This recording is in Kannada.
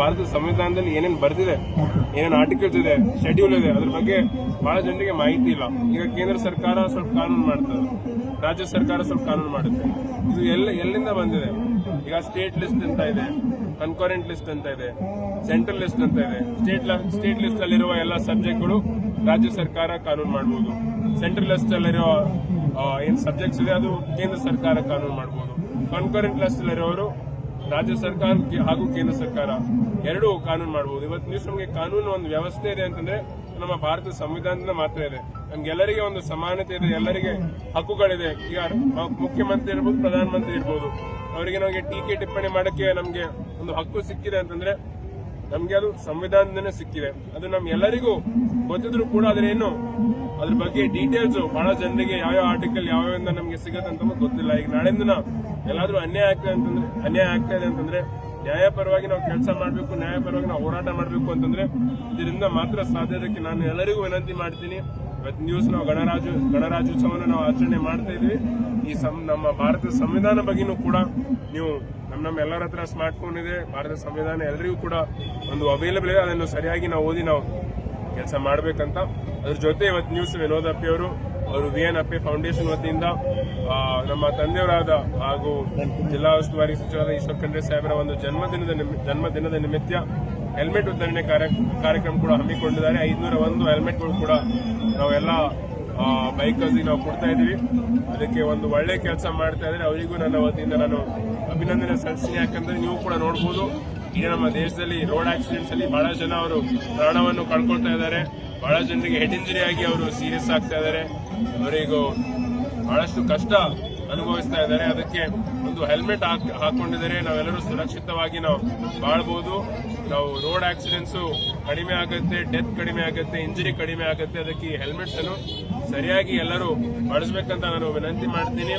ಭಾರತದ ಸಂವಿಧಾನದಲ್ಲಿ ಏನೇನು ಬರ್ದಿದೆ, ಏನೇನು ಆರ್ಟಿಕಲ್ಸ್ ಇದೆ ಶೆಡ್ಯೂಲ್ ಇದೆ, ಅದ್ರ ಬಗ್ಗೆ ಬಹಳ ಜನರಿಗೆ ಮಾಹಿತಿ ಇಲ್ಲ. ಈಗ ಕೇಂದ್ರ ಸರ್ಕಾರ ಸ್ವಲ್ಪ ಕಾನೂನು ಮಾಡ್ತದೆ ರಾಜ್ಯ ಸರ್ಕಾರ ಸ್ವಲ್ಪ ಕಾನೂನು ಮಾಡುತ್ತೆ. ಇದು ಎಲ್ಲ, ಎಲ್ಲಿಂದ ಬಂದಿದೆ? ಈಗ ಸ್ಟೇಟ್ ಲಿಸ್ಟ್ ಅಂತ ಇದೆ ಕನ್ಕರೆಂಟ್ ಲಿಸ್ಟ್ ಅಂತ ಇದೆ ಸೆಂಟ್ರಲ್ ಲಿಸ್ಟ್ ಅಂತ ಇದೆ. ಸ್ಟೇಟ್ ಸ್ಟೇಟ್ ಲಿಸ್ಟ್ ಅಲ್ಲಿರುವ ಎಲ್ಲ ಸಬ್ಜೆಕ್ಟ್ಗಳು ರಾಜ್ಯ ಸರ್ಕಾರ ಕಾನೂನು ಮಾಡಬಹುದು ಸೆಂಟ್ರಲ್ ಲಿಸ್ಟ್ ಅಲ್ಲಿರುವ ಏನು ಸಬ್ಜೆಕ್ಟ್ಸ್ ಇದೆ, ಅದು ಕೇಂದ್ರ ಸರ್ಕಾರ ಕಾನೂನು ಮಾಡಬಹುದು ಕನ್ಕರೆಂಟ್ ಲಿಸ್ಟ್ ಅಲ್ಲಿರೋರು ರಾಜ್ಯ ಸರ್ಕಾರ ಹಾಗೂ ಕೇಂದ್ರ ಸರ್ಕಾರ ಎರಡೂ ಕಾನೂನು ಮಾಡಬಹುದು ಇವತ್ತು ನೀವು ನಮಗೆ ಕಾನೂನು ಒಂದು ವ್ಯವಸ್ಥೆ ಇದೆ ಅಂತಂದ್ರೆ ನಮ್ಮ ಭಾರತ ಸಂವಿಧಾನದಿಂದ ಮಾತ್ರ ಇದೆ. ನಮ್ಗೆಲ್ಲರಿಗೆ ಒಂದು ಸಮಾನತೆ ಇದೆ, ಎಲ್ಲರಿಗೆ ಹಕ್ಕುಗಳಿದೆ. ಈಗ ಮುಖ್ಯಮಂತ್ರಿ ಇರ್ಬೋದು, ಪ್ರಧಾನಮಂತ್ರಿ ಇರ್ಬೋದು, ಅವರಿಗೆ ನಮಗೆ ಟೀಕೆ ಟಿಪ್ಪಣಿ ಮಾಡಕ್ಕೆ ನಮಗೆ ಒಂದು ಹಕ್ಕು ಸಿಕ್ಕಿದೆ ಅಂತಂದ್ರೆ ನಮಗೆ ಅದು ಸಂವಿಧಾನದಿಂದ ಸಿಕ್ಕಿದೆ. ಅದು ನಮ್ಗೆಲ್ಲರಿಗೂ ಗೊತ್ತಿದ್ರು ಕೂಡ ಅದ್ರೇನು ಅದ್ರ ಬಗ್ಗೆ ಡೀಟೇಲ್ಸ್ ಬಹಳ ಜನರಿಗೆ ಯಾವ್ಯಾವ ಆರ್ಟಿಕಲ್ ಯಾವ್ಯಾವಿಂದ ನಮಗೆ ಸಿಗತ್ತೆ ಅಂತ ಗೊತ್ತಿಲ್ಲ. ಈಗ ನಾಳೆಂದನ ಎಲ್ಲಾದ್ರೂ ಅನ್ಯಾಯ ಆಗ್ತದೆ ಅಂತಂದ್ರೆ, ಅನ್ಯಾಯ ಆಗ್ತಾ ಇದೆ ಅಂತಂದ್ರೆ ನ್ಯಾಯಪರವಾಗಿ ನಾವು ಕೆಲಸ ಮಾಡಬೇಕು ನ್ಯಾಯಪರವಾಗಿ ನಾವು ಹೋರಾಟ ಮಾಡಬೇಕು ಅಂತಂದ್ರೆ, ಇದರಿಂದ ಮಾತ್ರ ಸಾಧ್ಯ. ಅದಕ್ಕೆ ನಾನು ಎಲ್ಲರಿಗೂ ವಿನಂತಿ ಮಾಡ್ತೀನಿ. ಇವತ್ತು ನ್ಯೂಸ್ ನಾವು ಗಣರಾಜು ಗಣರಾಜ್ಯೋತ್ಸವವನ್ನು ನಾವು ಆಚರಣೆ ಮಾಡ್ತಾ ಇದ್ವಿ ಈ ಸಂ, ನಮ್ಮ ಭಾರತದ ಸಂವಿಧಾನ ಬಗ್ಗೆನೂ ಕೂಡ ನೀವು ನಮ್ಮ ನಮ್ಮ ಎಲ್ಲರ ಹತ್ರ ಸ್ಮಾರ್ಟ್ ಫೋನ್ ಇದೆ. ಭಾರತದ ಸಂವಿಧಾನ ಎಲ್ಲರಿಗೂ ಕೂಡ ಒಂದು ಅವೈಲೇಬಲ್ ಇದೆ. ಅದನ್ನು ಸರಿಯಾಗಿ ನಾವು ಓದಿ ನಾವು ಕೆಲಸ ಮಾಡಬೇಕಂತ. ಅದ್ರ ಜೊತೆ ಇವತ್ತು ನ್ಯೂಸ್ ವಿನೋದ್ ಅಪ್ಪಿ ಅವರು ಅವರು ವಿ ಎನ್ ಅಪ್ಪಿ ಫೌಂಡೇಶನ್ ವತಿಯಿಂದ ನಮ್ಮ ತಂದೆಯವರಾದ ಹಾಗೂ ಜಿಲ್ಲಾ ಉಸ್ತುವಾರಿ ಸಚಿವರಾದ ಈಶ್ವರ್ ಖಂಡ್ರೆ ಸಾಹೇಬರ ಒಂದು ಜನ್ಮದಿನದ ನಿಮಿ- ಜನ್ಮದಿನದ ನಿಮಿತ್ತ ಹೆಲ್ಮೆಟ್ ವಿತರಣೆ ಕಾರ್ಯ- ಕಾರ್ಯಕ್ರಮ ಕೂಡ ಹಮ್ಮಿಕೊಂಡಿದ್ದಾರೆ. ಐದುನೂರ ಒಂದು ಹೆಲ್ಮೆಟ್ಗಳು ಕೂಡ ನಾವೆಲ್ಲ ಬೈಕರ್ಸ್ ನಾವು ಕೊಡ್ತಾ ಇದ್ದೀವಿ. ಅದಕ್ಕೆ ಒಂದು ಒಳ್ಳೆ ಕೆಲಸ ಮಾಡ್ತಾ ಇದ್ದಾರೆ. ಅವರಿಗೂ ನನ್ನ ವತಿಯಿಂದ ನಾನು ಅಭಿನಂದನೆ ಸಲ್ಲಿಸ್ತೀನಿ. ಯಾಕಂದ್ರೆ ನೀವು ಕೂಡ ನೋಡಬಹುದು ಈಗ ನಮ್ಮ ದೇಶದಲ್ಲಿ ರೋಡ್ ಆಕ್ಸಿಡೆಂಟ್ಸ್ ಅಲ್ಲಿ ಬಹಳ ಜನ ಅವರು ಪ್ರಾಣವನ್ನು ಕಳ್ಕೊಳ್ತಾ ಇದ್ದಾರೆ. ಬಹಳ ಜನರಿಗೆ ಹೆಡ್ ಇಂಜುರಿ ಆಗಿ ಅವರು ಸೀರಿಯಸ್ ಆಗ್ತಾ ಇದ್ದಾರೆ. ಅವರಿಗೂ ಬಹಳಷ್ಟು ಕಷ್ಟ ಅನುಭವಿಸ್ತಾ ಇದ್ದಾರೆ. ಅದಕ್ಕೆ ಒಂದು ಹೆಲ್ಮೆಟ್ ಹಾಕೊಂಡಿದ್ದಾರೆ. ನಾವೆಲ್ಲರೂ ಸುರಕ್ಷಿತವಾಗಿ ನಾವು ಬಾಳ್ಬಹುದು ನಾವು ರೋಡ್ ಆಕ್ಸಿಡೆಂಟ್ಸ್ ಕಡಿಮೆ ಆಗುತ್ತೆ ಡೆತ್ ಕಡಿಮೆ ಆಗುತ್ತೆ ಇಂಜುರಿ ಕಡಿಮೆ ಆಗುತ್ತೆ. ಅದಕ್ಕೆ ಈ ಹೆಲ್ಮೆಟ್ಸ್ ಅನ್ನು ಸರಿಯಾಗಿ ಎಲ್ಲರೂ ಬಳಸಬೇಕಂತ ನಾನು ವಿನಂತಿ ಮಾಡ್ತೀನಿ.